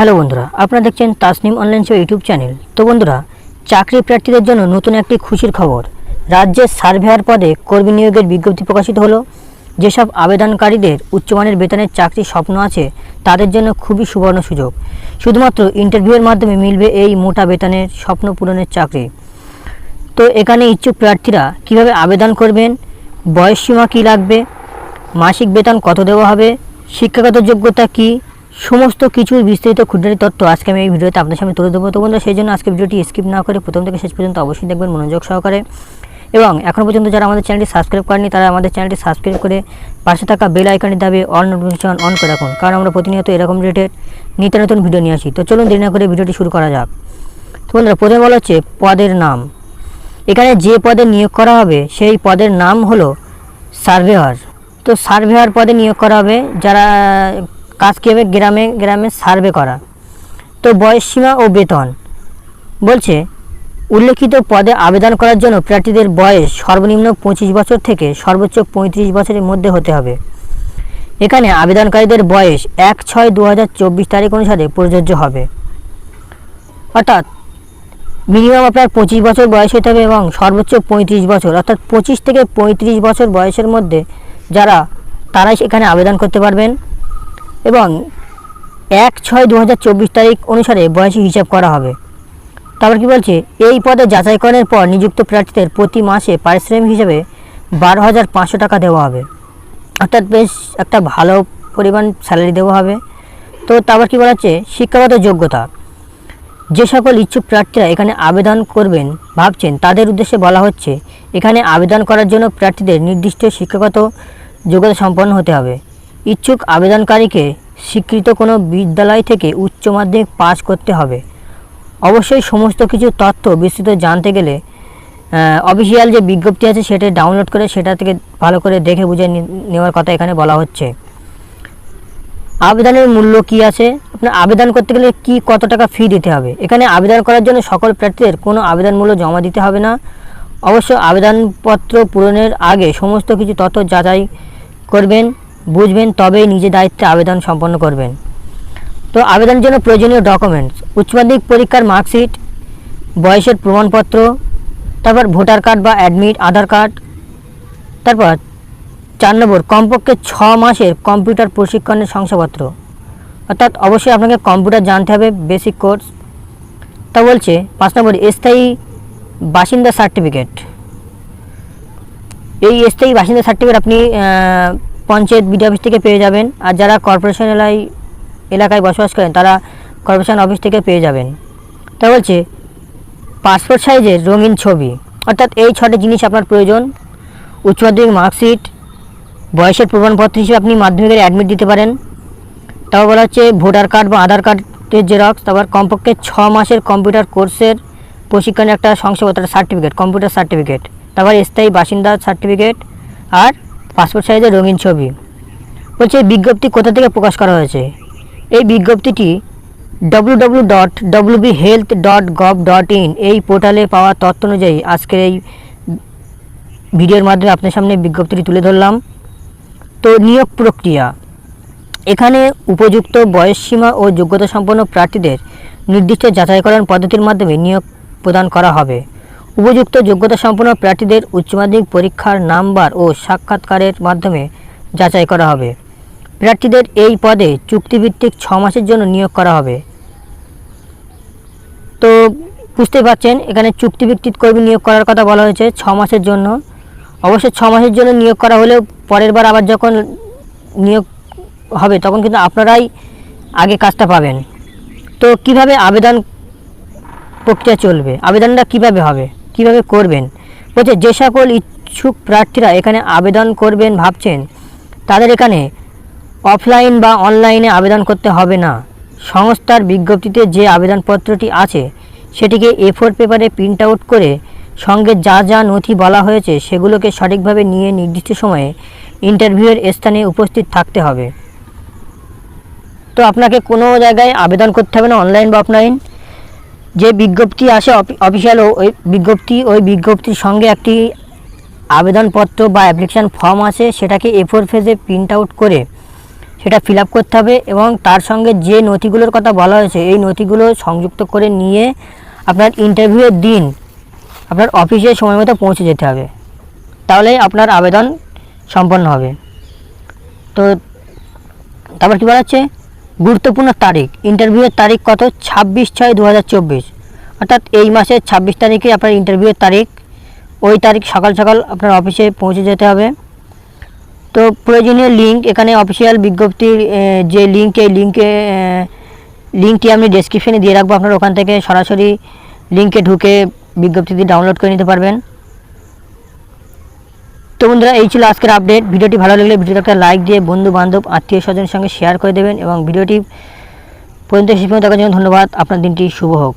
Hello বন্ধুরা, আপনারা দেখছেন Tasnim online Seba YouTube channel তো বন্ধুরা, চাকরি প্রার্থীদের জন্য নতুন একটি খুশির খবর। রাজ্যের সার্ভেয়ার পদে কর্মী নিয়োগের বিজ্ঞপ্তি প্রকাশিত হলো। যেসব আবেদনকারীদের উচ্চমানের বেতনের চাকরির স্বপ্ন আছে, তাদের জন্য খুবই সুবর্ণ সুযোগ। শুধুমাত্র ইন্টারভিউয়ের মাধ্যমে মিলবে এই মোটা বেতনের স্বপ্ন পূরণের চাকরি। তো এখানে ইচ্ছুক প্রার্থীরা কীভাবে আবেদন করবেন বয়সসীমা কী লাগবে, মাসিক বেতন কত দেওয়া হবে, শিক্ষাগত যোগ্যতা কী সমস্ত কিছুর বিস্তারিত খুঁটিনাটি তথ্য আজকে আমি এই ভিডিওতে আপনার সামনে তুলে দেবো তো বন্ধুরা, সেই জন্য আজকে ভিডিওটি স্কিপ না করে প্রথম থেকে শেষ পর্যন্ত অবশ্যই দেখবেন, মনোযোগ সহকারে। এবং এখনও পর্যন্ত যারা আমাদের চ্যানেলটি সাবস্ক্রাইব করেনি তারা আমাদের চ্যানেলটি সাবস্ক্রাইব করে পাশে থাকা বেল আইকনটি দাবি অল নোটিফিকেশন অন করে রাখুন। কারণ আমরা প্রতিনিয়ত এরকম রিলেটেড নিত্য নতুন ভিডিও নিয়ে আসি। তো চলুন দেরি না করে ভিডিওটি শুরু করা যাক। তো বন্ধুরা, প্রথমে বলা হচ্ছে পদের নাম। এখানে যে পদে নিয়োগ করা হবে, সেই পদের নাম হলো সার্ভেয়ার তো সার্ভেয়ার পদে নিয়োগ করা হবে যারা কাজ কী হবে গ্রামে গ্রামে সার্ভে করা। তো বয়স সীমা ও বেতন। বলছে, উল্লেখিত পদে আবেদন করার জন্য প্রার্থীদের বয়স সর্বনিম্ন পঁচিশ বছর থেকে সর্বোচ্চ পঁয়ত্রিশ বছরের মধ্যে হতে হবে। এখানে আবেদনকারীদের বয়স এক ছয় দু হাজার তারিখ অনুসারে প্রযোজ্য হবে। অর্থাৎ মিনিমাম আপনার পঁচিশ বছর বয়স হতে হবে এবং সর্বোচ্চ পঁয়ত্রিশ বছর, অর্থাৎ পঁচিশ থেকে পঁয়ত্রিশ বছর বয়সের মধ্যে যারা, তারাই সেখানে আবেদন করতে পারবেন। এবং এক ছয় দু তারিখ অনুসারে বয়সী হিসাব করা হবে। তারপর কি বলছে? এই পদে যাচাইকরণের পর নিযুক্ত প্রার্থীদের প্রতি মাসে পারিশ্রমিক হিসেবে বারো হাজার পাঁচশো টাকা দেওয়া হবে। অর্থাৎ বেশ একটা ভালো পরিমাণ স্যালারি দেওয়া হবে। তো তারপর কী বলা হচ্ছে? শিক্ষাগত যোগ্যতা। যে সকল ইচ্ছুক প্রার্থীরা এখানে আবেদন করবেন, ভাবছেন, তাদের উদ্দেশ্যে বলা হচ্ছে, এখানে আবেদন করার জন্য প্রার্থীদের নির্দিষ্ট শিক্ষাগত যোগ্যতা সম্পন্ন হতে হবে। ইচ্ছুক আবেদনকারীকে স্বীকৃত কোনো বিদ্যালয় থেকে উচ্চ মাধ্যমিক পাশ করতে হবে। অবশ্যই সমস্ত কিছু তথ্য বিস্তৃত জানতে গেলে অফিসিয়াল যে বিজ্ঞপ্তি আছে সেটা ডাউনলোড করে সেটা থেকে ভালো করে দেখে বুঝে নেওয়ার কথা এখানে বলা হচ্ছে। আবেদনের মূল্য কি আছে? আপনার আবেদন করতে গেলে কি কত টাকা ফি দিতে হবে? এখানে আবেদন করার জন্য সকল প্রার্থীদের কোনো আবেদন মূল্য জমা দিতে হবে না। অবশ্য আবেদনপত্র পূরণের আগে সমস্ত কিছু তথ্য যাচাই করবেন। বুঝবেন তবেই নিজে দায়িত্বে আবেদন সম্পন্ন করবেন। তো আবেদনের জন্য প্রয়োজনীয় ডকুমেন্টস উচ্চ মাধ্যমিক পরীক্ষার মার্কশিট বয়সের প্রমাণপত্র, তারপর ভোটার কার্ড বা অ্যাডমিট আধার কার্ড তারপর চার নম্বর, কমপক্ষে ছ মাসের কম্পিউটার প্রশিক্ষণের শংসাপত্র। অর্থাৎ অবশ্যই আপনাকে কম্পিউটার জানতে হবে বেসিক কোর্স তা বলছে, পাঁচ নম্বর, স্থায়ী বাসিন্দা সার্টিফিকেট এই স্থায়ী বাসিন্দা সার্টিফিকেট আপনি পঞ্চায়েত বিডি অফিস থেকে পেয়ে যাবেন। আর যারা কর্পোরেশন এলাকায় এলাকায় বসবাস করেন, তারা কর্পোরেশন অফিস থেকে পেয়ে যাবেন। তা বলছে পাসপোর্ট সাইজের রঙিন ছবি, অর্থাৎ এই ছটা জিনিস আপনার প্রয়োজন। উচ্চ মাধ্যমিক মার্কশিট বয়সের প্রমাণপত্র হিসেবে আপনি মাধ্যমিকের অ্যাডমিট দিতে পারেন। তারপর বলা হচ্ছে ভোটার কার্ড বা আধার কার্ডের জেরক্স তারপর কমপক্ষে ছ মাসের কম্পিউটার কোর্সের প্রশিক্ষণের একটা শংসাপত্র সার্টিফিকেট কম্পিউটার সার্টিফিকেট তারপর স্থায়ী বাসিন্দা সার্টিফিকেট আর পাসপোর্ট সাইজের রঙিন ছবি। বলছে, বিজ্ঞপ্তি কোথা থেকে প্রকাশ করা হয়েছে? এই বিজ্ঞপ্তিটি W W dot WB health dot gov dot in এই পোর্টালে পাওয়া তথ্য অনুযায়ী আজকের এই ভিডিওর মাধ্যমে আপনার সামনে বিজ্ঞপ্তিটি তুলে ধরলাম। তো নিয়োগ প্রক্রিয়া। এখানে উপযুক্ত বয়সসীমা ও যোগ্যতা সম্পন্ন প্রার্থীদের নির্দিষ্ট যাচাইকরণ পদ্ধতির মাধ্যমে নিয়োগ প্রদান করা হবে। উপযুক্ত যোগ্যতা সম্পন্ন প্রার্থীদের উচ্চ মাধ্যমিক পরীক্ষার নাম্বার ও সাক্ষাৎকারের মাধ্যমে যাচাই করা হবে। প্রার্থীদের এই পদে চুক্তিভিত্তিক ছ মাসের জন্য নিয়োগ করা হবে। তো বুঝতে পারছেন, এখানে চুক্তিভিত্তিক কর্মী নিয়োগ করার কথা বলা হয়েছে ছ মাসের জন্য। অবশ্য ছ মাসের জন্য নিয়োগ করা হলেও পরের বার আবার যখন নিয়োগ হবে তখন কিন্তু আপনারাই আগে কাজটা পাবেন। তো কীভাবে আবেদন প্রক্রিয়া চলবে? আবেদনটা কীভাবে হবে? কীভাবে করবেন? বলছে, যে সকল ইচ্ছুক প্রার্থীরা এখানে আবেদন করবেন ভাবছেন, তাদের এখানে অফলাইন বা অনলাইনে আবেদন করতে হবে না। সংস্থার বিজ্ঞপ্তিতে যে আবেদনপত্রটি আছে, সেটিকে এ ফোর পেপারে প্রিন্ট আউট করে সঙ্গে যা যা নথি বলা হয়েছে, সেগুলোকে সঠিকভাবে নিয়ে নির্দিষ্ট সময়ে ইন্টারভিউয়ের স্থানে উপস্থিত থাকতে হবে। তো আপনাকে কোনো জায়গায় আবেদন করতে হবে না অনলাইন বা অফলাইন যে বিজ্ঞপ্তি আসে অফিসিয়াল ওই বিজ্ঞপ্তি, ওই বিজ্ঞপ্তির সঙ্গে একটি আবেদনপত্র বা অ্যাপ্লিকেশান ফর্ম আছে সেটাকে এ ফোর ফেজে প্রিন্ট আউট করে সেটা ফিল করতে হবে এবং তার সঙ্গে যে নথিগুলোর কথা বলা হয়েছে, এই নথিগুলো সংযুক্ত করে নিয়ে আপনার ইন্টারভিউয়ের দিন আপনার অফিসে সময় মতো পৌঁছে যেতে হবে। তাহলে আপনার আবেদন সম্পন্ন হবে। তো, তারপর কী বলা হচ্ছে? গুরুত্বপূর্ণ তারিখ। ইন্টারভিউয়ের তারিখ কত? ছাব্বিশ ছয় দু অর্থাৎ এই মাসের ছাব্বিশ তারিখে আপনার ইন্টারভিউয়ের তারিখ, ওই তারিখ সকাল সকাল আপনার অফিসে পৌঁছে যেতে হবে। তো প্রয়োজনীয় লিঙ্ক এখানে অফিসিয়াল বিজ্ঞপ্তির যে লিঙ্ক এই লিঙ্কে লিঙ্কটি আমি ডেসক্রিপশনে দিয়ে রাখব। আপনার ওখান থেকে সরাসরি লিঙ্কে ঢুকে বিজ্ঞপ্তিটি ডাউনলোড করে নিতে পারবেন। তো বন্ধুরা, এই ছিল আজকের আপডেট ভিডিওটি ভালো লাগলে ভিডিওতে একটা লাইক দিয়ে বন্ধু বান্ধব আত্মীয় স্বজনের সঙ্গে শেয়ার করে দেবেন এবং ভিডিওটি পর্যন্ত শেষ দেখার জন্য ধন্যবাদ। আপনার দিনটি শুভ হোক।